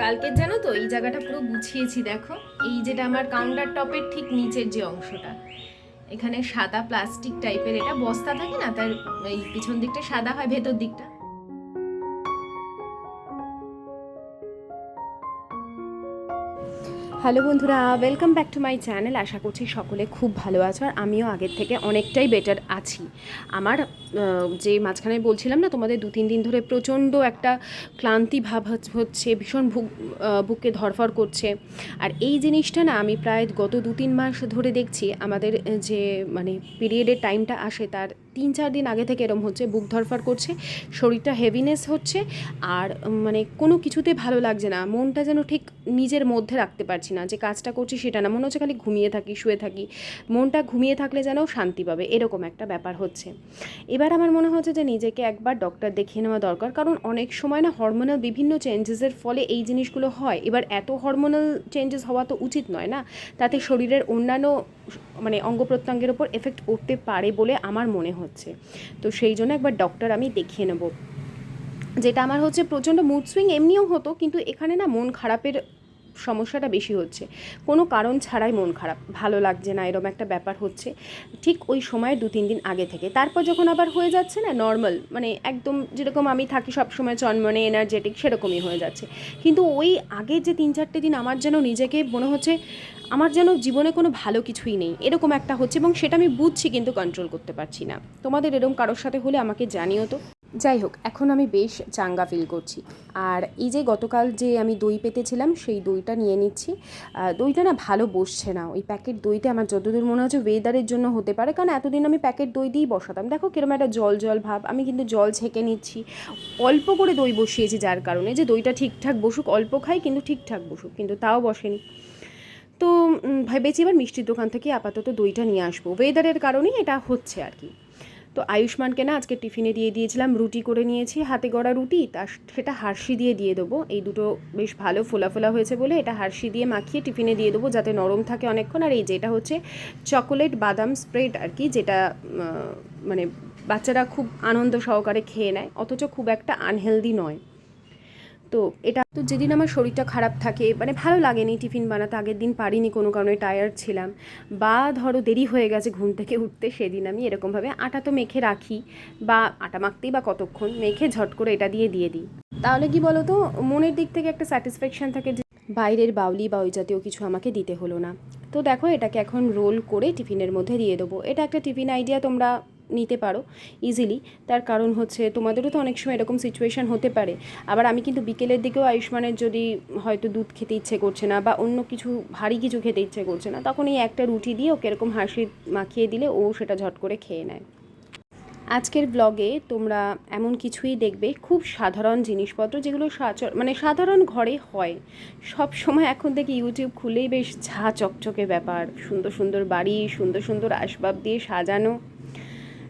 কালকে জানো তো, এই জায়গাটা পুরো গুছিয়েছি, দেখো। এই যেটা আমার কাউন্টার টপের ঠিক নিচের যে অংশটা। এখানে সাদা প্লাস্টিক টাইপের এটা বস্তা থাকে না, তার এই পিছন দিকটা সাদা হয়, ভেতর দিকটা। হ্যালো বন্ধুরা welcome back to my channel আশা করছি সকলে খুব ভালো আছো, আর আমিও আগের থেকে অনেকটাই বেটার আছি। আমার যে মাঝখানে বলছিলাম না তোমাদের দু তিন দিন ধরে প্রচণ্ড একটা ক্লান্তি ভাব হচ্ছে ভীষণ আহ, বুকে ধরফর করছে। আর এই জিনিসটা না আমি প্রায় গত দু তিন মাস ধরে দেখছি আমাদের যে মানে পিরিয়ডের টাইমটা আসে তার তিন চার দিন আগে থেকে এরম হচ্ছে বুক ধরফর করছে শরীরটা হেভিনেস হচ্ছে আর মানে কোনো কিছুতে ভালো লাগছে না মনটা যেন ঠিক নিজের মধ্যে রাখতে পারছি না যে কাজটা করছি সেটা না মনে হচ্ছে খালি ঘুমিয়ে থাকি শুয়ে থাকি মনটা ঘুমিয়ে থাকলে যেন শান্তি পাবে এরকম একটা ব্যাপার হচ্ছে। এবার আমার মনে হচ্ছে যে নিজেকে একবার ডক্টর দেখিয়ে নেওয়া দরকার। কারণ অনেক সময় না হরমোনাল বিভিন্ন চেঞ্জেসের ফলে এই জিনিসগুলো হয়। এবার এত হরমোনাল চেঞ্জেস হওয়া তো উচিত নয় না? তাতে শরীরের অন্যান্য মানে অঙ্গ প্রত্যঙ্গের ওপর এফেক্ট করতে পারে বলে আমার মনে হচ্ছে। তো সেই জন্য একবার ডক্টর আমি দেখিয়ে নেব। যেটা আমার হচ্ছে প্রচণ্ড মুড সুইং এমনিও হতো, কিন্তু এখানে না মন খারাপের সমস্যাটা বেশি হচ্ছে। কোনো কারণ ছাড়াই মন খারাপ, ভালো লাগছে না, এরম একটা ব্যাপার হচ্ছে। ঠিক ওই সময় দু, তিন দিন আগে থেকে। তারপর যখন আবার হয়ে যাচ্ছে না নর্মাল মানে একদম যেরকম আমি থাকি সব সময় চনমনে এনার্জেটিক সেরকমই হয়ে যাচ্ছে। কিন্তু ওই আগের যে তিন, চারটে দিন আমার যেন নিজেকে মনে হচ্ছে, আমার যেন জীবনে কোনো ভালো কিছুই নেই, এরকম একটা হচ্ছে এবং সেটা আমি বুঝছি কিন্তু কন্ট্রোল করতে পারছি না। তোমাদের এরকম কারোর সাথে হলে আমাকে জানিও তো। যাই হোক, এখন আমি বেশ চাঙ্গা ফিল করছি। আর এই যে গতকাল যে আমি দই পেতেছিলাম, সেই দইটা নিয়ে নিচ্ছি। দইটা না ভালো বসছে না। ওই প্যাকেট দইতে আমার যতদূর মনে হচ্ছে ওয়েদারের জন্য হতে পারে। কারণ এতদিন আমি প্যাকেট দই দিয়েই বসাতাম। দেখো কিরম একটা জল জল ভাব। আমি কিন্তু জল ছেঁকে নিচ্ছি। অল্প করে দই বসিয়েছি যার কারণে যে দইটা ঠিকঠাক বসুক, অল্প খাই কিন্তু ঠিকঠাক বসুক, কিন্তু তাও বসেনি। তো ভেবেছি এবার মিষ্টির দোকান থেকে আপাতত দইটা নিয়ে আসব। ওয়েদারের কারণেই এটা হচ্ছে আর কি। তো আয়ুষ্মানকে না আজকে টিফিনে দিয়ে দিয়েছিলাম, রুটি করে নিয়েছি, হাতে গড়া রুটি, তা সেটা হার্সি দিয়ে দিয়ে দেবো। এই দুটো বেশ ভালো ফোলা ফোলা হয়েছে বলে এটা হার্সি দিয়ে মাখিয়ে টিফিনে দিয়ে দেবো যাতে নরম থাকে অনেকক্ষণ। আর এই যেটা হচ্ছে চকোলেট বাদাম স্প্রেড আর কি, যেটা মানে বাচ্চারা খুব আনন্দ সহকারে খেয়ে নেয়, অথচ খুব একটা আনহেলদি নয়। তো এটা তো যেদিন আমার শরীরটা খারাপ থাকে মানে ভালো লাগেনি টিফিন বানাতে, আগের দিন পারিনি কোনো কারণে টায়ার্ড ছিলাম। বা ধরো দেরি হয়ে গেছে ঘুম থেকে উঠতে, সেদিন আমি এরকমভাবে আটা তো মেখে রাখি, বা আটা মাখতেই বা কতক্ষণ মেখে ঝট করে এটা দিয়ে দিয়ে দিই। তাহলে কি বলো তো, মনের দিক থেকে একটা স্যাটিসফ্যাকশান থাকে যে বাইরের বাউলি বা ওই জাতীয় কিছু আমাকে দিতে হলো না। তো দেখো এটাকে এখন রোল করে টিফিনের মধ্যে দিয়ে দেবো। এটা একটা টিফিন আইডিয়া তোমরা নিতে পারো ইজিলি তার কারণ হচ্ছে তোমাদেরও তো অনেক সময় এরকম সিচুয়েশান হতে পারে। আবার আমি কিন্তু বিকেলের দিকেও আয়ুষ্মানের যদি হয়তো দুধ খেতে ইচ্ছে করছে না বা অন্য কিছু ভারী কিছু খেতে ইচ্ছে করছে না, তখন এই একটা রুটি দিয়ে ওকে এরকম হাসি মাখিয়ে দিলে ও সেটা ঝট করে খেয়ে নেয়। আজকের ব্লগে তোমরা এমন কিছুই দেখবে, খুব সাধারণ জিনিসপত্র যেগুলো সাচর- মানে সাধারণ ঘরে হয়। সব সময় এখন থেকে ইউটিউব খুলেই বেশ ঝা চকচকে ব্যাপার। সুন্দর সুন্দর বাড়ি, সুন্দর সুন্দর আসবাব দিয়ে সাজানো।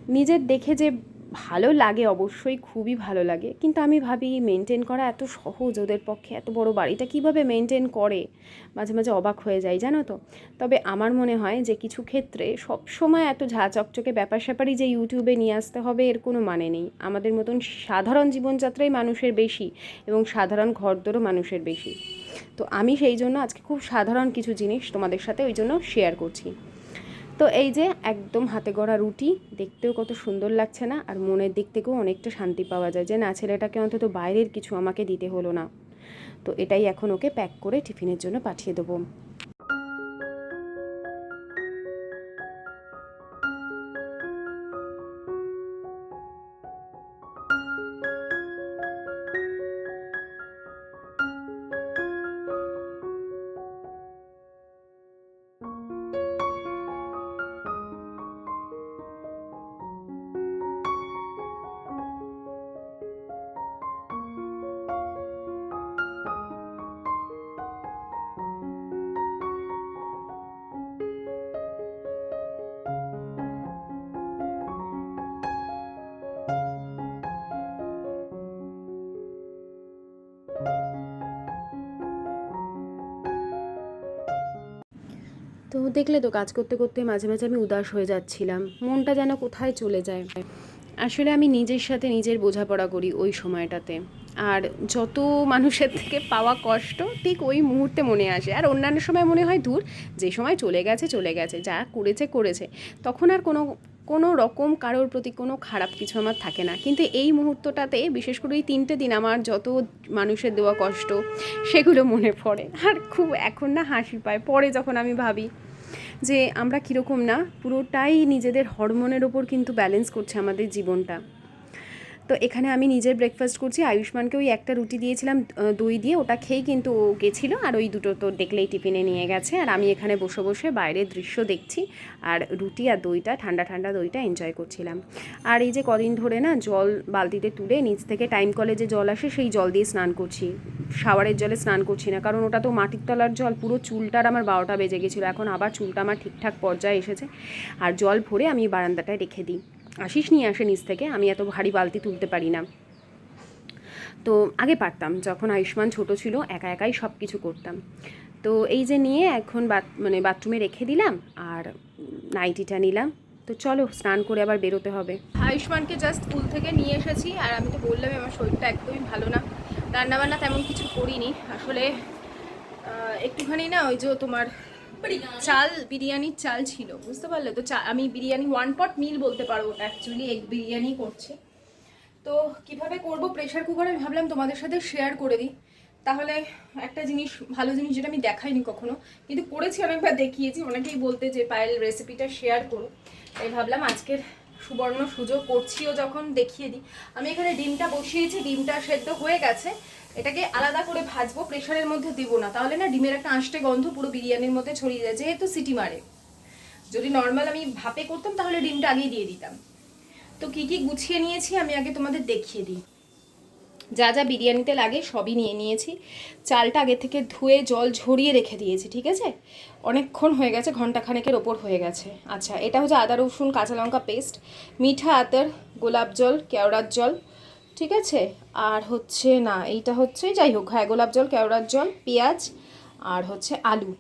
নিজের দেখে যে ভালো লাগে অবশ্যই খুবই ভালো লাগে। কিন্তু আমি ভাবি মেনটেন করা এত সহজ ওদের পক্ষে, এত বড় বাড়িটা কীভাবে মেনটেন করে? মাঝে মাঝে অবাক হয়ে যায় জানো তো? তবে আমার মনে হয় যে কিছু ক্ষেত্রে সব সময় এত ঝা চকচকে ব্যাপার স্যাপারই যে ইউটিউবে নিয়ে আসতে হবে, এর কোনো মানে নেই। আমাদের মতন সাধারণ জীবনযাত্রাই মানুষের বেশি এবং সাধারণ ঘরদোরও মানুষের বেশি। তো আমি সেই জন্য আজকে খুব সাধারণ কিছু জিনিস তোমাদের সাথে ওই জন্য শেয়ার করছি। তো এই যে একদম হাতে গড়া রুটি, দেখতেও কত সুন্দর লাগছে না? আর মনের দিক থেকেও অনেকটা শান্তি পাওয়া যায় যে না, ছেলেটাকে অন্তত বাইরের কিছু আমাকে দিতে হলো না। তো এটাই এখন ওকে প্যাক করে টিফিনের জন্য পাঠিয়ে দেবো। দেখলে তো কাজ করতে করতে মাঝে মাঝে আমি উদাস হয়ে যাচ্ছিলাম। মনটা যেন কোথায় চলে যায়। আসলে আমি নিজের সাথে নিজের বোঝাপড়া করি ওই সময়টাতে। আর যত মানুষের থেকে পাওয়া কষ্ট, ঠিক ওই মুহূর্তে মনে আসে। আর অন্যান্য সময় মনে হয় দূর যে সময় চলে গেছে চলে গেছে, যা করেছে করেছে। তখন আর কোনো কোনো রকম কারোর প্রতি কোনো খারাপ কিছু আমার থাকে না। কিন্তু এই মুহূর্তটাতে, বিশেষ করে এই তিনটে দিন আমার যত মানুষের দেওয়া কষ্ট, সেগুলো মনে পড়ে। আর খুব এখন না হাসি পায়। পরে যখন আমি ভাবি যে আমরা কীরকম না পুরোটাই নিজেদের হরমোনের ওপর কিন্তু ব্যালেন্স করছে আমাদের জীবনটা। তো এখানে আমি নিজের ব্রেকফাস্ট করছি। আয়ুষ্মানকে ওই একটা রুটি দিয়েছিলাম দই দিয়ে। ওটা খেয়েই কিন্তু ও গেছিল। আর ওই দুটো তো দেখলেই টিফিনে নিয়ে গেছে। আর আমি এখানে বসে বসে বাইরের দৃশ্য দেখছি। আর রুটি আর দইটা, ঠান্ডা ঠান্ডা দইটা এনজয় করছিলাম। আর এই যে কদিন ধরে না জল বালতিতে তুলে নিচ থেকে টাইম কলে যে জল আসে, সেই জল দিয়ে স্নান করছি। শাওয়ারের জলে স্নান করছি না। কারণ ওটা তো মাটির তলার জল। পুরো চুলটার আমার বারোটা বেজে গেছিল। এখন আবার চুলটা আমার ঠিকঠাক পর্যায়ে এসেছে। আর জল ভরে আমি বারান্দাটায় রেখে দিই। আশিস নিয়ে আসে নিচ থেকে, আমি এত ভারী বালতি তুলতে পারি না। তো আগে পারতাম, যখন আয়ুষ্মান ছোট ছিল, একা একাই সব কিছু করতাম। তো এই যে নিয়ে এখন বাথ মানে বাথরুমে রেখে দিলাম, আর নাইটিটা নিলাম। তো চলো, স্নান করে আবার বেরোতে হবে। আয়ুষ্মানকে জাস্ট স্কুল থেকে নিয়ে এসেছি, আর আমি তো বললাম, আমার শরীরটা একদমই ভালো না। রান্নাবান্না তেমন কিছু করিনি। আসলে একটুখানি না ওই যে তোমার চাল, বিরিয়ানির চাল ছিল, বুঝতে পারলে? তো চা আমি বিরিয়ানি ওয়ান পট মিল বলতে পারব অ্যাকচুয়ালি এগ বিরিয়ানি করছি। তো কীভাবে করব? প্রেশার কুকারে আমি ভাবলাম তোমাদের সাথে শেয়ার করে দিই। তাহলে একটা জিনিস, ভালো জিনিস যেটা আমি দেখাইনি কখনো, কিন্তু করেছি, অনেকবার দেখিয়েছি, অনেকেই বলতে যে, পায়েল রেসিপিটা শেয়ার করো। তাই ভাবলাম আজকের সুবর্ণ সুযোগ করছিও যখন দেখিয়ে দিই। আমি এখানে ডিমটা বসিয়েছি, ডিমটা সেদ্ধ হয়ে গেছে। এটাকে আলাদা করে ভাজবো, প্রেশারের মধ্যে দিব না। তাহলে না ডিমের একটা আঁশটে গন্ধ পুরো বিরিয়ানির মধ্যে ছড়িয়ে যায়, যেহেতু সিটি মারে। যদি নর্মাল আমি ভাপে করতাম, তাহলে ডিমটা আগেই দিয়ে দিতাম। তো কি কি গুছিয়ে নিয়েছি, আমি আগে তোমাদের দেখিয়ে দিই। যা যা বিরিয়ানিতে লাগে, সবই নিয়ে নিয়েছি। চালটা আগে থেকে ধুয়ে, জল ঝরিয়ে রেখে দিয়েছি, ঠিক আছে? অনেকক্ষণ হয়ে গেছে ঘন্টাখানেকের ওপর হয়ে গেছে। আচ্ছা এটা হচ্ছে আদা রসুন, কাঁচা লঙ্কা পেস্ট মিঠা আতর, গোলাপ জল, কেওড়ার জল ঠিক আছে? আর হচ্ছে না, এইটা হচ্ছে যাই হোক হ্যাঁ গোলাপ জল, কেওড়ার জল, পেঁয়াজ, আর হচ্ছে আলু।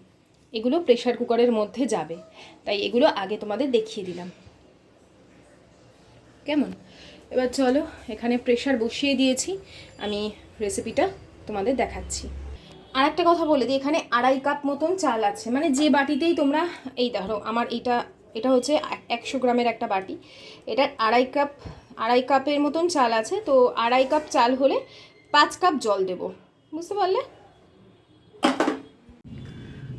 এগুলো প্রেশার কুকারের মধ্যে যাবে। তাই এগুলো আগে তোমাদের দেখিয়ে দিলাম। কেমন? এবার চলো, এখানে প্রেশার বসিয়ে দিয়েছি। আমি রেসিপিটা তোমাদের দেখাচ্ছি। আর একটা কথা বলে দিই, এখানে আড়াই কাপ মতন চাল আছে। মানে যে বাটিতেই তোমরা, এই ধরো, আমার এটা এটা হচ্ছে একশো গ্রামের একটা বাটি। এটার আড়াই কাপ আড়াই কাপের মতন চাল আছে, তো আড়াই কাপ চাল হলে পাঁচ কাপ জল দেব। বুঝতে পারলে?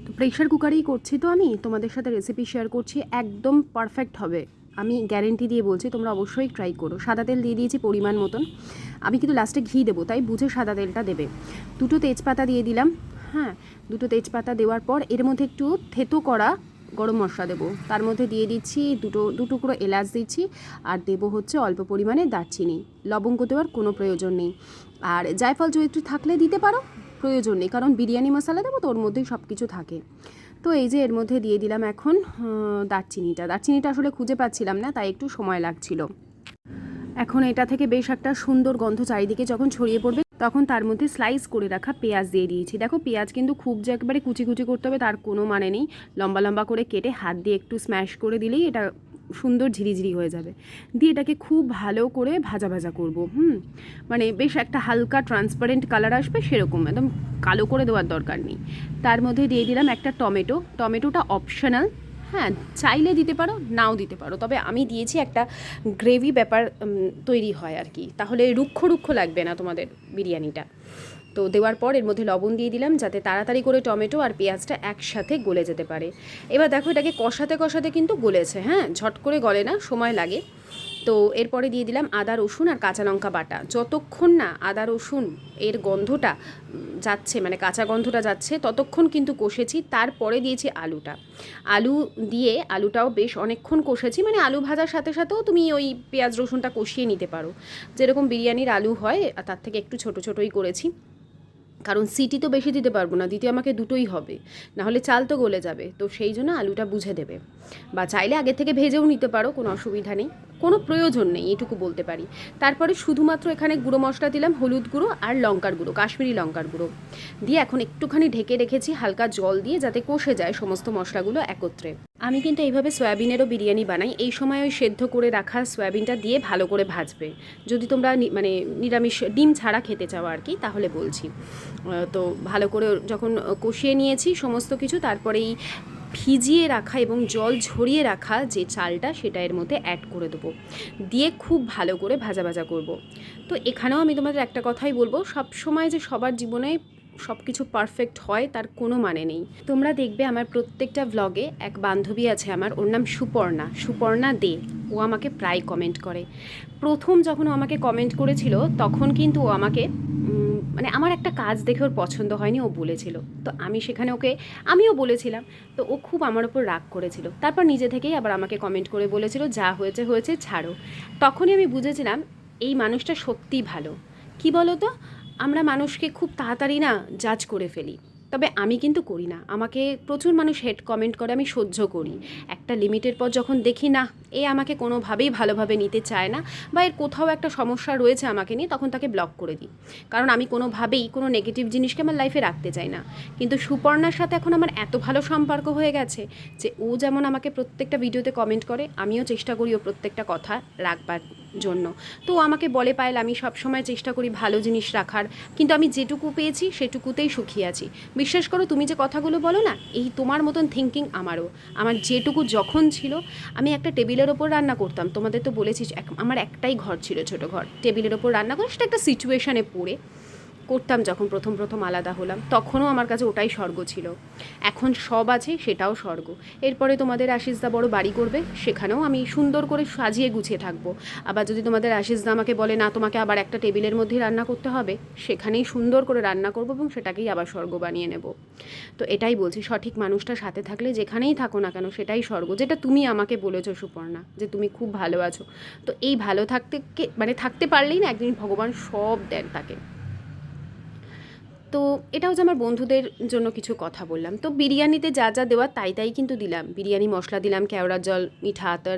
তো প্রেশার কুকারেই করছি তো আমি, তোমাদের সাথে রেসিপি শেয়ার করছি, একদম পারফেক্ট হবে। আমি গ্যারেন্টি দিয়ে বলছি, তোমরা অবশ্যই ট্রাই করো। সাদা তেল দিয়ে দিয়েছি পরিমাণ মতন। আমি কিন্তু লাস্টে ঘি দেবো, তাই বুঝে সাদা তেলটা দেবে। দুটো তেজপাতা দিয়ে দিলাম হ্যাঁ দুটো তেজপাতা দেওয়ার পর এর মধ্যে একটু থেতো করা গরম মশলা দেবো। তার মধ্যে দিয়ে দিচ্ছি দুটো, দু টুকরো এলাচ দিচ্ছি আর দেবো হচ্ছে অল্প পরিমাণে দারচিনি। লবঙ্গ দেওয়ার কোনো প্রয়োজন নেই। আর জায়ফল জয়িত্রী থাকলে দিতে পারো, প্রয়োজন নেই, কারণ বিরিয়ানি মশলা দেবো তো ওর মধ্যেই সব কিছু থাকে। তো এই যে এর মধ্যে দিয়ে দিলাম এখন দারচিনিটা। দারচিনিটা আসলে খুঁজে পাচ্ছিলাম না, তাই একটু সময় লাগছিল। এখন এটা থেকে বেশ একটা সুন্দর গন্ধ চারিদিকে যখন ছড়িয়ে পড়বে তখন তার মধ্যে স্লাইস করে রাখা পেঁয়াজ দিয়ে দিয়েছি। দেখো, পেঁয়াজ কিন্তু খুব যে একবারে কুচি কুচি করতে হবে, তার কোনো মানে নেই। লম্বা লম্বা করে কেটে হাত দিয়ে একটু স্ম্যাশ করে দিলেই এটা সুন্দর ঝিরিঝিরি হয়ে যাবে। দিয়ে এটাকে খুব ভালো করে ভাজা ভাজা করব, হুম? মানে বেশ একটা হালকা ট্রান্সপারেন্ট কালার আসবে, সেরকম একদম কালো করে দেওয়ার দরকার নেই। তার মধ্যে দিয়ে দিলাম একটা টমেটো। টমেটোটা অপশনাল হ্যাঁ চাইলে দিতে পারো, নাও দিতে পারো। তবে আমি দিয়েছি একটা গ্রেভি ব্যাপার তৈরি হয় আর কি। তাহলে রুক্ষ রুক্ষ লাগবে না তোমাদের বিরিয়ানিটা। তো দেওয়ার পর এর মধ্যে লবণ দিয়ে দিলাম, যাতে তাড়াতাড়ি করে টমেটো আর পেঁয়াজটা একসাথে গলে যেতে পারে। এবার দেখো এটাকে কষাতে কষাতে কিন্তু গলেছে হ্যাঁ? ঝট করে গলে না, সময় লাগে। তো এরপরে দিয়ে দিলাম আদা, রসুন আর কাঁচা লঙ্কা বাটা। যতক্ষণ না আদা, রসুন এর গন্ধটা যাচ্ছে মানে কাঁচা গন্ধটা যাচ্ছে, ততক্ষণ কিন্তু কষেছি। তারপরে দিয়েছি আলুটা। আলু দিয়ে আলুটাও বেশ অনেকক্ষণ কষেছি মানে আলু ভাজার সাথে সাথেও তুমি ওই পেঁয়াজ, রসুনটা কষিয়ে নিতে পারো। যেরকম বিরিয়ানির আলু হয়, তার থেকে একটু ছোট ছোটই করেছি। কারণ সিটি তো বেশি দিতে পারব না, দিতে আমাকে দুটোই হবে। নাহলে চাল তো গলে যাবে, তো সেই জন্য আলুটা বুঝে দেবে। বা চাইলে আগে থেকে ভেজেও নিতে পারো, কোনো অসুবিধা নেই। কোনো প্রয়োজন নেই, এটুকু বলতে পারি। তারপরে শুধুমাত্র এখানে গুঁড়ো মশলা দিলাম, হলুদ গুঁড়ো আর লঙ্কার গুঁড়ো, কাশ্মীরি লঙ্কার গুঁড়ো। দিয়ে এখন একটুখানি ঢেকে রেখেছি হালকা জল দিয়ে যাতে কষে যায় সমস্ত মশলাগুলো একত্রে। আমি কিন্তু এইভাবে সয়াবিনেরও বিরিয়ানি বানাই। এই সময় ওই সেদ্ধ করে রাখা সয়াবিনটা দিয়ে ভালো করে ভাজবে। যদি তোমরা মানে নিরামিষ ডিম ছাড়া খেতে চাও আর কি, তাহলে বলছি। তো ভালো করে যখন কষিয়ে নিয়েছি সমস্ত কিছু তারপরে এই ভিজিয়ে রাখা এবং জল ঝরিয়ে রাখা যে চালটা, সেটা এর মধ্যে অ্যাড করে দেবো। দিয়ে খুব ভালো করে ভাজা ভাজা করব। তো এখানেও আমি তোমাদের একটা কথাই বলব, সব সময় যে সবার জীবনে সব কিছু পারফেক্ট হয়, তার কোনো মানে নেই। তোমরা দেখবে আমার প্রত্যেকটা ভ্লগে এক বান্ধবী আছে আমার, ওর নাম সুপর্ণা। সুপর্ণা দে, ও আমাকে প্রায় কমেন্ট করে। প্রথম যখন ও আমাকে কমেন্ট করেছিল, তখন কিন্তু ও আমাকে মানে আমার একটা কাজ দেখে ওর পছন্দ হয়নি, ও বলেছিল। তো আমি সেখানে ওকে, আমিও বলেছিলাম। তো ও খুব আমার ওপর রাগ করেছিল। তারপর নিজে থেকেই আবার আমাকে কমেন্ট করে বলেছিল, যা হয়েছে হয়েছে, ছাড়ো। তখনই আমি বুঝেছিলাম, এই মানুষটা সত্যিই ভালো। কি বলো তো আমরা মানুষকে খুব তাড়াতাড়ি না জাজ করে ফেলি। তবে আমি কিন্তু করি না। আমাকে প্রচুর মানুষ হেড কমেন্ট করে, আমি সহ্য করি। একটা লিমিটের পর যখন দেখি না এ আমাকে কোনোভাবেই ভালোভাবে নিতে চায় না বা এর কোথাও একটা সমস্যা রয়েছে আমাকে নিয়ে, তখন তাকে ব্লক করে দিই। কারণ আমি কোনোভাবেই কোনো নেগেটিভ জিনিসকে আমার লাইফে রাখতে চাই না। কিন্তু সুপর্ণার সাথে এখন আমার এত ভালো সম্পর্ক হয়ে গেছে যে ও যেমন আমাকে প্রত্যেকটা ভিডিওতে কমেন্ট করে, আমিও চেষ্টা করি ও প্রত্যেকটা কথা রাখবার। জন্য। তো আমাকে বলে, পায়েল, আমি সবসময় চেষ্টা করি ভালো জিনিস রাখার। কিন্তু আমি যেটুকু পেয়েছি, সেটুকুতেই সুখী আছি। বিশ্বাস করো, তুমি যে কথাগুলো বলো না, এই তোমার মতন থিঙ্কিং আমারও। আমার যেটুকু যখন ছিল, আমি একটা টেবিলের ওপর রান্না করতাম। তোমাদের তো বলেছিস আমার একটাই ঘর ছিল ছোট ঘর। টেবিলের ওপর রান্না করে সেটা একটা সিচুয়েশানে পড়ে। করতাম যখন প্রথম প্রথম আলাদা হলাম, তখনও আমার কাছে ওটাই স্বর্গ ছিল। এখন সব আছে, সেটাও স্বর্গ। এরপরে তোমাদের আশিসদা বড় বাড়ি করবে, সেখানেও আমি সুন্দর করে সাজিয়ে গুছিয়ে থাকব। আবার যদি তোমাদের আশিসদা আমাকে বলে, না, তোমাকে আবার একটা টেবিলের মধ্যেই রান্না করতে হবে, সেখানেই সুন্দর করে রান্না করব এবং সেটাকেই আবার স্বর্গ বানিয়ে নেব। তো এটাই বলছি, সঠিক মানুষটা সাথে থাকলে যেখানেই থাকো না কেন, সেটাই স্বর্গ। যেটা তুমি আমাকে বলেছ, সুপর্ণা, যে তুমি খুব ভালো আছো। তো এই ভালো থাকতে মানে থাকতে পারলেই না, একদিন ভগবান সব দেন তাকে। তো এটা হচ্ছে আমার বন্ধুদের জন্য কিছু কথা বললাম। তো বিরিয়ানিতে যা যা দেওয়া তাই তাই কিন্তু দিলাম। বিরিয়ানি, মশলা দিলাম, কেওড়ার জল, মিঠা আতর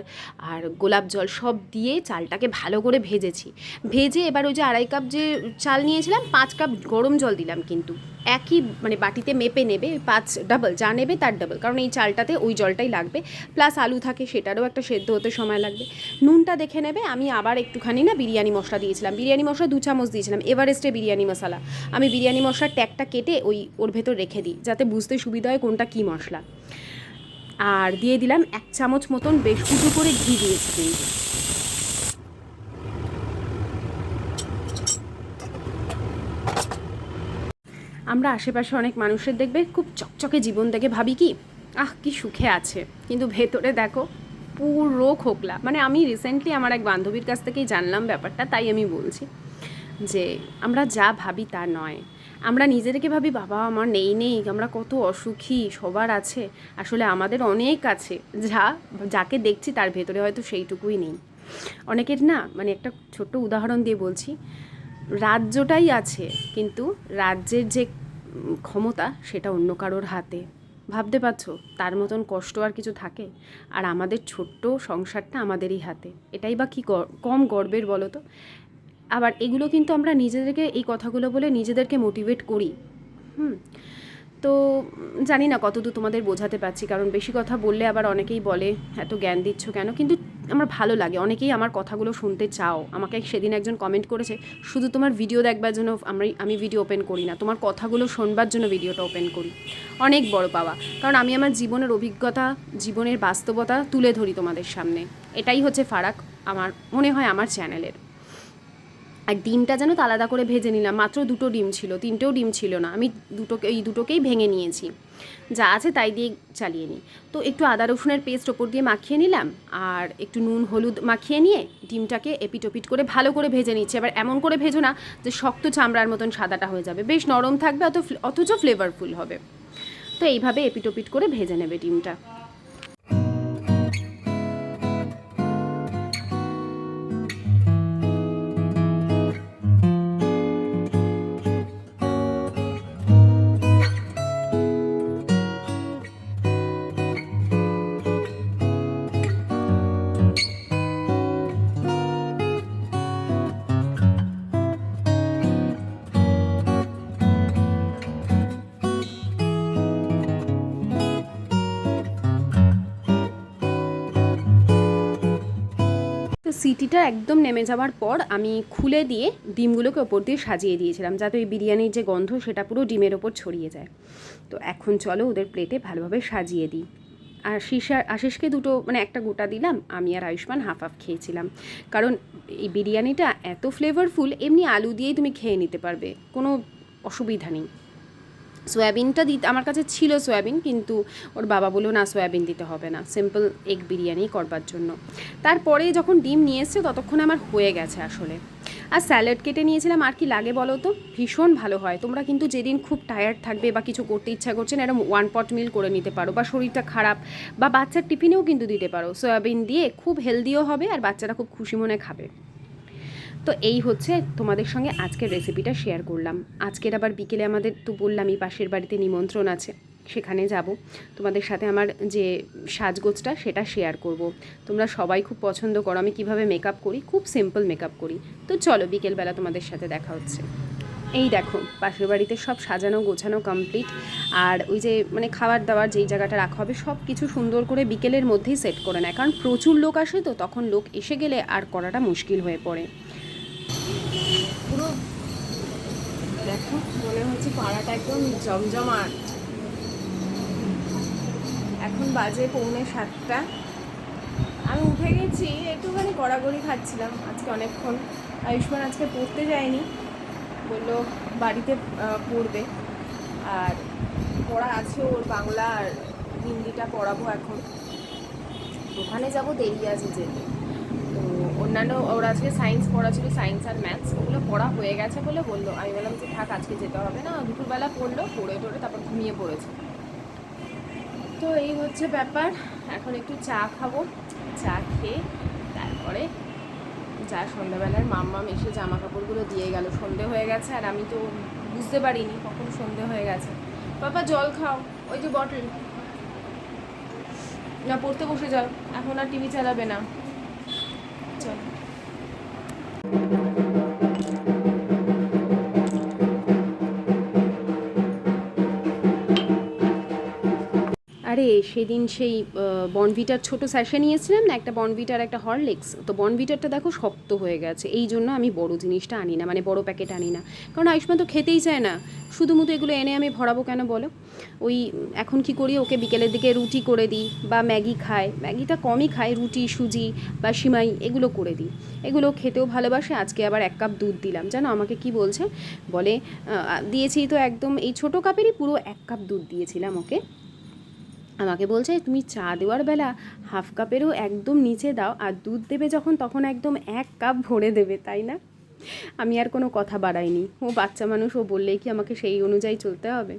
আর গোলাপ জল সব দিয়ে চালটাকে ভালো করে ভেজেছি। ভেজে এবার ওই যে আড়াই কাপ যে চাল নিয়েছিলাম, পাঁচ কাপ গরম জল দিলাম কিন্তু। একই মানে বাটিতে মেপে নেবে, পাঁচ ডাবল যা নেবে তার ডাবল কারণ এই চালটাতে ওই জলটাই লাগবে। প্লাস আলু থাকে, সেটারও একটা সেদ্ধ হতে সময় লাগবে। নুনটা দেখে নেবে, আমি আবার একটুখানি না বিরিয়ানি মশলা দিয়েছিলাম। বিরিয়ানি মশলা দু চামচ দিয়েছিলাম, এভারেস্টে বিরিয়ানি মশলা। আমি বিরিয়ানি মশলার ট্যাগটা কেটে ওই, ওর ভেতর রেখে দিই, যাতে বুঝতে সুবিধা হয় কোনটা কী মশলা। আর দিয়ে দিলাম এক চামচ মতন বেশ উঁচু করে ঘি দিয়েছি কিন্তু। আমরা আশেপাশে অনেক মানুষের দেখবে খুব চকচকে জীবন দেখে ভাবি কি, আহ, কি সুখে আছে। কিন্তু ভেতরে দেখো, পুরো খোকলা। মানে আমি রিসেন্টলি আমার এক বান্ধবীর কাছ থেকেই জানলাম ব্যাপারটা, তাই আমি বলছি যে, আমরা যা ভাবি তা নয়। আমরা নিজেদেরকে ভাবি, বাবা, আমার নেই নেই, আমরা কত অসুখী, সবার আছে। আসলে আমাদের অনেক আছে। যা, যাকে দেখছি তার ভেতরে হয়তো সেইটুকুই নেই। অনেকের না মানে একটা ছোট্ট উদাহরণ দিয়ে বলছি রাজ্যটাই আছে, কিন্তু রাজ্যের যে ক্ষমতা সেটা অন্য কারোর হাতে। ভাবতে পারছ? তার মতন কষ্ট আর কিছু থাকে? আর আমাদের ছোট্ট সংসারটা আমাদেরই হাতে। এটাই বা কী কম গর্বের বলো তো? আবার এগুলো কিন্তু আমরা নিজেদেরকে, এই কথাগুলো বলে নিজেদেরকে মোটিভেট করি। হুম? তো জানি না কতদূর তোমাদের বোঝাতে পারছি, কারণ বেশি কথা বললে আবার অনেকেই বলে, এত জ্ঞান দিচ্ছ কেন? কিন্তু আমার ভালো লাগে, অনেকেই আমার কথাগুলো শুনতে চাও। আমাকে সেদিন একজন কমেন্ট করেছে, শুধু তোমার ভিডিও দেখবার জন্য আমি আমি ভিডিও ওপেন করি না, তোমার কথাগুলো শোনবার জন্য ভিডিওটা ওপেন করি। অনেক বড় পাওয়া, কারণ আমি আমার জীবনের অভিজ্ঞতা, জীবনের বাস্তবতা তুলে ধরি তোমাদের সামনে। এটাই হচ্ছে ফারাক, আমার, মনে হয় আমার চ্যানেলের আর ডিমটা যেন আলাদা করে ভেজে নিলাম। মাত্র দুটো ডিম ছিল, তিনটেও ডিম ছিল না। আমি দুটোকে, এই দুটোকেই ভেঙে নিয়েছি। যা আছে তাই দিয়ে চালিয়ে নিই। তো একটু আদা রসুনের পেস্ট ওপর দিয়ে মাখিয়ে নিলাম, আর একটু নুন, হলুদ মাখিয়ে নিয়ে ডিমটাকে এপিটোপিট করে ভালো করে ভেজে নিচ্ছি। এবার এমন করে ভেজো না যে শক্ত চামড়ার মতন সাদাটা হয়ে যাবে। বেশ নরম থাকবে, অত অথচ ফ্লেভারফুল হবে। তো এইভাবে এপিটোপিট করে ভেজে নেবে ডিমটা। তো সিটিটা একদম নেমে যাওয়ার পর আমি খুলে দিয়ে ডিমগুলোকে ওপর দিয়ে সাজিয়ে দিয়েছিলাম, যাতে ওই বিরিয়ানির যে গন্ধ সেটা পুরো ডিমের ওপর ছড়িয়ে যায়। তো এখন চলো ওদের প্লেটে ভালোভাবে সাজিয়ে দিই। আশিস আর আশিসকে দুটো মানে একটা গোটা দিলাম, আমি আর আয়ুষ্মান হাফ হাফ খেয়েছিলাম। কারণ এই বিরিয়ানিটা এত ফ্লেভারফুল এমনি আলু দিয়েই তুমি খেয়ে নিতে পারবে, কোনো অসুবিধা নেই। সয়াবিনটা দিতে, আমার কাছে ছিল সয়াবিন, কিন্তু ওর বাবা বলল, না, সয়াবিন দিতে হবে না। সিম্পল এগ বিরিয়ানি করবার জন্য। তারপরে যখন ডিম নিয়ে এসছে, ততক্ষণ আমার হয়ে গেছে আসলে। আর স্যালাড কেটে নিয়েছিলাম, আর কি লাগে বলো তো? ভীষণ ভালো হয়। তোমরা কিন্তু যেদিন খুব টায়ার্ড থাকবে বা কিছু করতে ইচ্ছা করছে না এরকম ওয়ান পট মিল করে নিতে পারো। বা শরীরটা খারাপ, বা বাচ্চার টিফিনেও কিন্তু দিতে পারো। সয়াবিন দিয়ে খুব হেলদিও হবে, আর বাচ্চারা খুব খুশি মনে খাবে। তো এই হচ্ছে তোমাদের সঙ্গে আজকের রেসিপিটা শেয়ার করলাম। আজকের আবার বিকেলে আমাদের তো বললামই পাশের বাড়িতে নিমন্ত্রণ আছে, সেখানে যাব। তোমাদের সাথে আমার যে সাজগোজটা সেটা শেয়ার করব। তোমরা সবাই খুব পছন্দ করো। আমি কীভাবে মেকআপ করি? খুব সিম্পল মেকআপ করি। তো চলো বিকেলবেলা তোমাদের সাথে দেখা হচ্ছে। এই দেখো, পাশের বাড়িতে সব সাজানো গোছানো কমপ্লিট আর ওই যে মানে খাবার দাবার যেই জায়গাটা রাখা হবে, সব কিছু সুন্দর করে বিকেলের মধ্যেই সেট করে নেয়। কারণ প্রচুর লোক আসে তো, তখন লোক এসে গেলে আর করাটা মুশকিল হয়ে পড়ে পুরো দেখো মনে হচ্ছে পাড়াটা একদম জমজমাট। এখন বাজে পৌনে সাতটা। আমি উঠে গেছি, একটুখানি গড়াগড়ি খাচ্ছিলাম আজকে অনেকক্ষণ। আয়ুষ্মান আজকে পড়তে যায়নি, বলল বাড়িতে পড়বে। আর পড়া আছে ওর বাংলা আর হিন্দিটা পড়াবো এখন। ওখানে যাব, দেরি আছে যেতে। অন্যান্য ওর আজকে সায়েন্স পড়া ছিল সায়েন্স আর ম্যাথস ওগুলো পড়া হয়ে গেছে বলে বলল। আমি বললাম যে থাক, আজকে যেতে হবে না। দুপুরবেলা পড়ল, পড়ে টড়ে তারপর ঘুমিয়ে পড়েছে। তো এই হচ্ছে ব্যাপার। এখন একটু চা খাব। চা খেয়ে তারপরে যা সন্ধ্যাবেলার মাম্মাম এসে জামা কাপড়গুলো দিয়ে গেল। সন্ধে হয়ে গেছে আর আমি তো বুঝতে পারিনি কখন সন্ধে হয়ে গেছে। বাবা জল খাও। ওই যে বটল না, পড়তে বসে যাও। এখন আর টিভি চালাবে না। thank you. আরে সেদিন সেই বনভিটার ছোট স্যাশে নিয়েছিলাম না, একটা বনভিটার একটা হরলিক্স তো বনভিটারটা দেখো শক্ত হয়ে গেছে। এই জন্য আমি বড় জিনিসটা আনি না মানে বড় প্যাকেট আনি না। কারণ আয়ুষ্মান তো খেতেই চায় না। শুধু মতো এগুলো এনে আমি ভরাবো কেন বলো? ওই এখন কি করি, ওকে বিকেলের দিকে রুটি করে দিই বা ম্যাগি খায় ম্যাগিটা কমই খায় রুটি, সুজি বা সিমাই এগুলো করে দিই। এগুলো খেতেও ভালোবাসে, আজকে আবার এক কাপ দুধ দিলাম। জানো আমাকে কি বলছে? বলে দিয়েছি তো একদম, এই ছোটো কাপেরই পুরো এক কাপ দুধ দিয়েছিলাম ওকে। আমাকে বলছে, তুমি চা দেওয়ার বেলা হাফ কাপেরও একদম নিচে দাও আর দুধ দেবে যখন, তখন একদম এক কাপ ভরে দেবে, তাই না? আমি আর কোনো কথা বাড়াইনি। ও বাচ্চা মানুষ, ও বললেই কি আমাকে সেই অনুযায়ী চলতে হবে?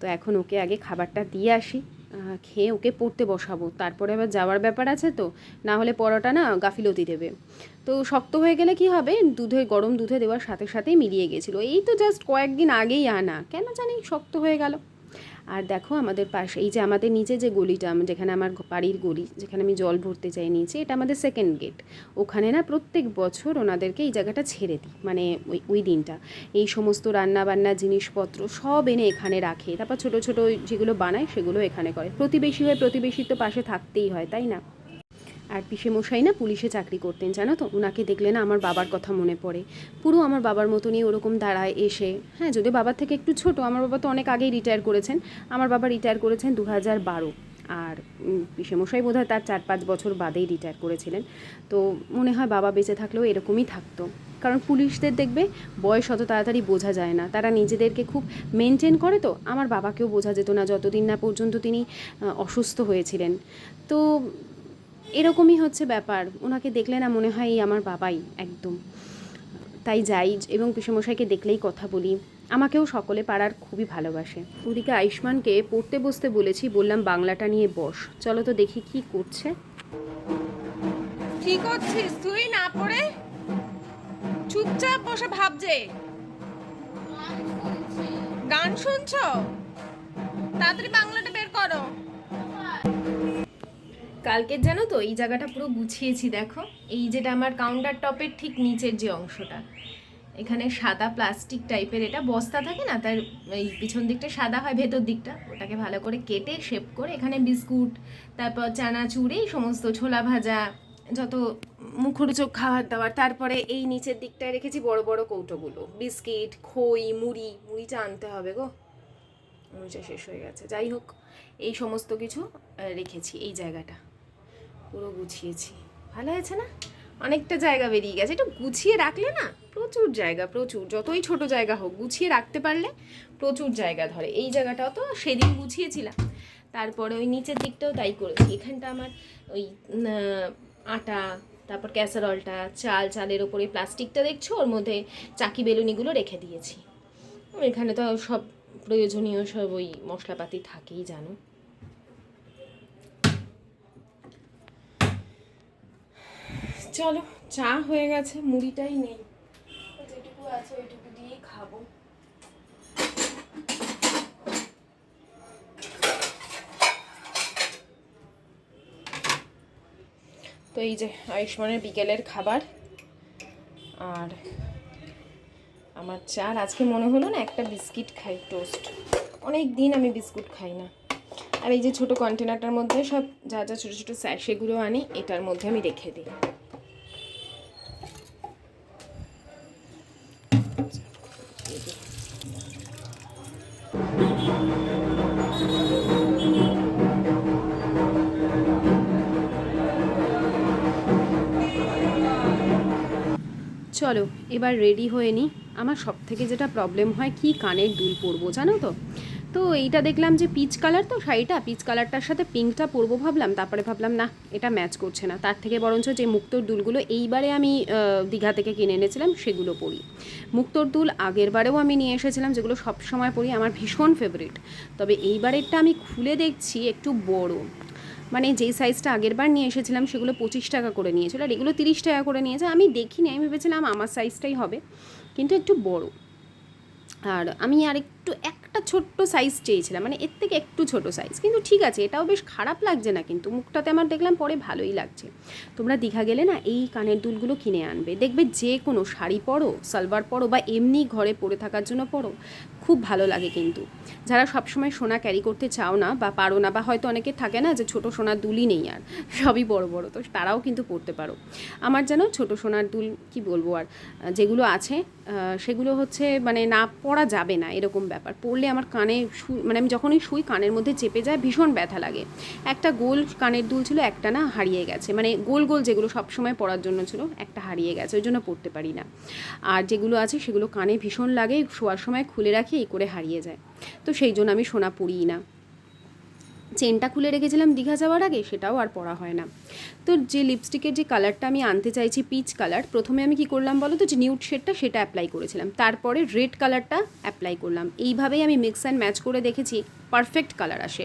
তো এখন ওকে আগে খাবারটা দিয়ে আসি খেয়ে ওকে পড়তে বসাবো। তারপরে আবার যাওয়ার ব্যাপার আছে তো, না হলে পরোটা না গাফিলতি দেবে। তো শক্ত হয়ে গেলে কি হবে? দুধে, গরম দুধে দেওয়ার সাথে সাথেই মিলিয়ে গেছিল। এই তো জাস্ট কয়েকদিন আগেই আনা। কেন জানি শক্ত হয়ে গেল। আর দেখো আমাদের পাশে, এই যে আমাদের নিচে যে গলিটা যেখানে আমার বাড়ির গলি, যেখানে আমি জল ভরতে চাই নিচে এটা আমাদের সেকেন্ড গেট ওখানে না প্রত্যেক বছর ওনাদেরকে এই জায়গাটা ছেড়ে দিই মানে ওই ওই দিনটা। এই সমস্ত রান্নাবান্না, জিনিসপত্র সব এনে এখানে রাখে। তারপর ছোটো ছোটো যেগুলো বানায় সেগুলো এখানে করে। প্রতিবেশী হয়ে প্রতিবেশী তো পাশে থাকতেই হয়, তাই না? আর মশাই না পুলিশে চাকরি করতেন, জানো তো? ওনাকে দেখলে না আমার বাবার কথা মনে পড়ে। পুরো আমার বাবার মতনই ওরকম দাঁড়ায় এসে। হ্যাঁ যদিও বাবার থেকে একটু ছোট, আমার বাবা তো অনেক আগেই রিটায়ার করেছেন। আমার বাবা রিটায়ার করেছেন দু হাজার বারো। আর পিসেমশাই বোধ তার চার পাঁচ বছর বাদেই রিটায়ার করেছিলেন। তো মনে হয় বাবা বেঁচে থাকলেও এরকমই থাকতো। কারণ পুলিশদের দেখবে, বয়স অত তাড়াতাড়ি বোঝা যায় না। তারা নিজেদেরকে খুব মেনটেন করে তো, আমার বাবাকেও বোঝা যেত না যতদিন না পর্যন্ত তিনি অসুস্থ হয়েছিলেন। তো এরকমই হচ্ছে ব্যাপার। ওনাকে দেখলে না মনে হয় আমার বাবাই, একদম। তাই যাই এবং পিসমশাইকে দেখলেই কথা বলি। আমাকেও সকলে পাড়ার খুবই ভালোবাসে। ওদিকে আয়ুষ্মানকে পড়তে বসতে বলেছি, বললাম, বাংলাটা নিয়ে বস। চলো তো দেখি কি করছে। কি করছিস তুই না পড়ে? চুপচাপ বসে ভাবছে। গান শুনছো? তাড়াতাড়ি বাংলাটা বের করো। কালকের জানো তো, এই জায়গাটা পুরো গুছিয়েছি, দেখো। এই যেটা আমার কাউন্টার টপের ঠিক নিচের যে অংশটা, এখানে সাদা প্লাস্টিক টাইপের এটা বস্তা থাকে না, তার এই পিছন দিকটা সাদা হয়, ভেতর দিকটা। ওটাকে ভালো করে কেটে শেপ করে এখানে বিস্কুট, তারপর চানাচুর, এই সমস্ত ছোলা ভাজা, যত মুখরোচক খাবার দাবার, তারপরে এই নিচের দিকটায় রেখেছি বড় বড় কৌটোগুলো। বিস্কিট, খই, মুড়ি মুড়িটা আনতে হবে গো। মুড়িটা শেষ হয়ে গেছে। যাই হোক, এই সমস্ত কিছু রেখেছি এই জায়গাটা। পুরো গুছিয়েছি। ভালো হয়েছে না? অনেকটা জায়গা বেরিয়ে গেছে। একটু গুছিয়ে রাখলে না, প্রচুর জায়গা, প্রচুর। যতই ছোট জায়গা হোক, গুছিয়ে রাখতে পারলে প্রচুর জায়গা ধরে। এই জায়গাটাও তো সেদিন গুছিয়েছিলাম। তারপরে ওই নিচের দিকটাও তাই করেছি। এখানটা আমার ওই আটা, তারপর ক্যাসারলটা, চাল, চালের ওপরে প্লাস্টিকটা দেখছ? ওর মধ্যে চাকি বেলুনিগুলো রেখে দিয়েছি। এখানে তো সব প্রয়োজনীয় সব ওই মশলাপাতি থাকেই, জানো? চলো চা হয়ে গেছে মুড়িটাই নেই। যেটুকু আছে ওইটুকু দিয়েই খাব। তো এই যে আয়ুষ্মানের বিকেলের খাবার আর আমার চার আজকে মনে হলো না একটা বিস্কিট খাই টোস্ট। অনেক দিন আমি বিস্কুট খাই না। আর এই যে ছোট কন্টেনারটার মধ্যে সব যা যা ছোটো ছোটো স্যাশেগুলো আনি এটার মধ্যে আমি রেখে দিই। এবার রেডি হয়ে নিই আমার সব থেকে যেটা প্রবলেম হয়, কি কানের দুল পরবো, জানো তো? তো এইটা দেখলাম যে পিচ কালার তো শাড়িটা পিচ কালারটার সাথে পিঙ্কটা পরবো ভাবলাম, তারপরে ভাবলাম, না, এটা ম্যাচ করছে না। তার থেকে বরঞ্চ যে মুক্তোর দুলগুলো এইবারে আমি দীঘা থেকে কিনে এনেছিলাম, সেগুলো পরি। মুক্তোর দুল আগের বারেও আমি নিয়ে এসেছিলাম, যেগুলো সব সময় পরি, আমার ভীষণ ফেভারিট তবে এইবারেরটা আমি খুলে দেখছি, একটু বড়। মানে যে সাইজটা আগের বার নিয়ে এসেছিলাম সেগুলো পঁচিশ টাকা করে নিয়েছিল আর এগুলো তিরিশ টাকা করে নিয়েছে। আমি দেখিনি, আমি ভেবেছিলাম আমার সাইজটাই হবে, কিন্তু একটু বড়। আর আমি আর একটু, একটা ছোট্ট সাইজ চেয়েছিলাম মানে এর থেকে একটু ছোট সাইজ কিন্তু ঠিক আছে, এটাও বেশ খারাপ লাগছে না কিন্তু, মুখটাতে আমার দেখলাম পরে ভালোই লাগছে। তোমরা দীঘা গেলে না এই কানের দুলগুলো কিনে আনবে। দেখবে যে কোনো শাড়ি পরো সালবার পরো বা এমনি ঘরে পরে থাকার জন্য পরো, খুব ভালো লাগে কিন্তু। যারা সবসময় সোনা ক্যারি করতে চাও না বা পারো না বা হয়তো অনেকে থাকে না যে ছোট সোনার দুলই নেই আর, সবই বড় বড়, তো তারাও কিন্তু পরতে পারো। আমার যেন ছোট সোনার দুল, কি বলব আর, যেগুলো আছে সেগুলো হচ্ছে মানে না পরা যাবে না, এরকম ব্যাপার। পড়লে আমার কানে মানে আমি যখনই শুই, কানের মধ্যে চেপে যায়, ভীষণ ব্যথা লাগে। একটা গোল কানের দুল ছিল, একটা না হারিয়ে গেছে। মানে গোল গোল যেগুলো সবসময় পড়ার জন্য ছিল, একটা হারিয়ে গেছে, ওই জন্য পড়তে পারি না। আর যেগুলো আছে, সেগুলো কানে ভীষণ লাগে, শোয়ার সময় খুলে রাখি, এই করে হারিয়ে যায়। তো সেই জন্য আমি সোনা পড়িই না। চেনটা খুলে রেখেছিলাম দীঘা যাওয়ার আগে, সেটাও আর পরা হয় না। তো যে লিপস্টিকের যে কালারটা আমি আনতে চাইছি পিচ কালার প্রথমে আমি কি করলাম বলো তো যে নিউট শেডটা সেটা অ্যাপ্লাই করেছিলাম। তারপরে রেড কালারটা অ্যাপ্লাই করলাম। এইভাবেই আমি মিক্স অ্যান্ড ম্যাচ করে দেখেছি পারফেক্ট কালার আসে।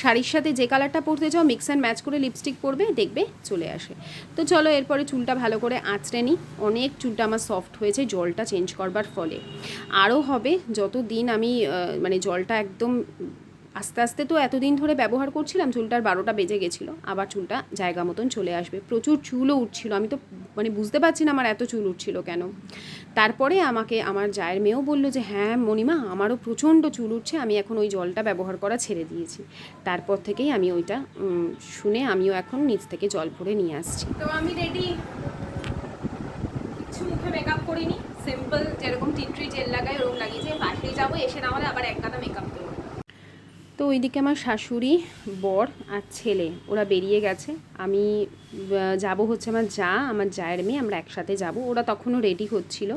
শাড়ির সাথে যে কালারটা পরতে চাও মিক্স অ্যান্ড ম্যাচ করে লিপস্টিক পরবে, দেখবে চলে আসে। তো চলো, এরপরে চুলটা ভালো করে আঁচড়ে নিই। অনেক চুলটা আমার সফট হয়েছে, জলটা চেঞ্জ করবার ফলে। আরও হবে যত দিন আমি মানে জলটা একদম আস্তে আস্তে তো এতদিন ধরে ব্যবহার করছিলাম, চুলটার বারোটা বেজে গেছিল। আবার চুলটা জায়গা মতন চলে আসবে। প্রচুর চুলও উঠছিল। আমি তো মানে বুঝতে পারছি না আমার এত চুল উঠছিল কেন। তারপরে আমাকে, আমার জায়ের মেয়েও বলল যে হ্যাঁ মণিমা, আমারও প্রচণ্ড চুল উঠছে। আমি এখন ওই জলটা ব্যবহার করা ছেড়ে দিয়েছি। তারপর থেকেই আমি ওইটা শুনে আমিও এখন নিচ থেকে জল ভরে নিয়ে আসছি। তো আমি রেডি কিছু মুখে মেকআপ করিনি। সিম্পল যেরকম টিট্রি জেল লাগাই, ওরকম লাগিয়েছি পাশেই যাব। এসে না হলে আবার এক কাদা মেকআপ দেবো। তো ওইদিকে আমার শাশুড়ি, বর আর ছেলে, ওরা বেরিয়ে গেছে। আমি যাব হচ্ছে আমার যা, আমার জায়ের মেয়ে, আমরা একসাথে যাব। ওরা তখনও রেডি হচ্ছিল।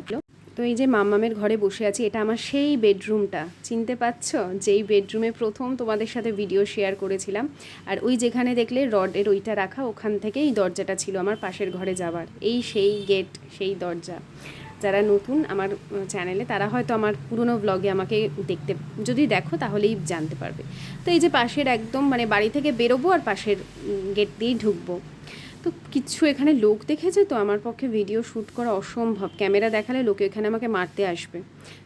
তো এই যে মাম্মামের ঘরে বসে আছি, এটা আমার সেই বেডরুমটা চিনতে পারছ? যেই বেডরুমে প্রথম তোমাদের সাথে ভিডিও শেয়ার করেছিলাম। আর ওই যেখানে দেখলে রডের ওইটা রাখা, ওখান থেকেই দরজাটা ছিল আমার পাশের ঘরে যাবার এই সেই গেট সেই দরজা। যারা নতুন আমার চ্যানেলে তারা হয়তো আমার পুরনো ব্লগে আমাকে দেখতে, যদি দেখো তাহলেই জানতে পারবে। তো এই যে পাশের একদম মানে বাড়ি থেকে বেরোবো আর পাশের গেট দিয়েই ঢুকবো। তো কিছু এখানে লোক দেখেছে তো আমার পক্ষে ভিডিও শ্যুট করা অসম্ভব। ক্যামেরা দেখালে লোকে এখানে আমাকে মারতে আসবে।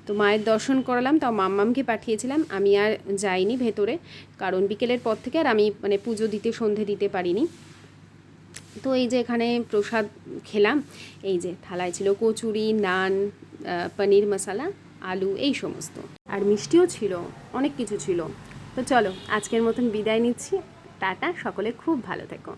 তো মায়ের দর্শন করালাম, তাও মাম্মামকে পাঠিয়েছিলাম। আমি আর যাইনি ভেতরে, কারণ বিকেলের পর থেকে আর আমি মানে পুজো দিতে, সন্ধে দিতে পারিনি। তো এই যে এখানে প্রসাদ খেলাম, এই যে থালায় ছিল কচুরি, নান পনির মশালা, আলু, এই সমস্ত। আর মিষ্টিও ছিল, অনেক কিছু ছিল। তো চলো, আজকের মতন বিদায় নিচ্ছি। টাটা, সকলে খুব ভালো থেকো।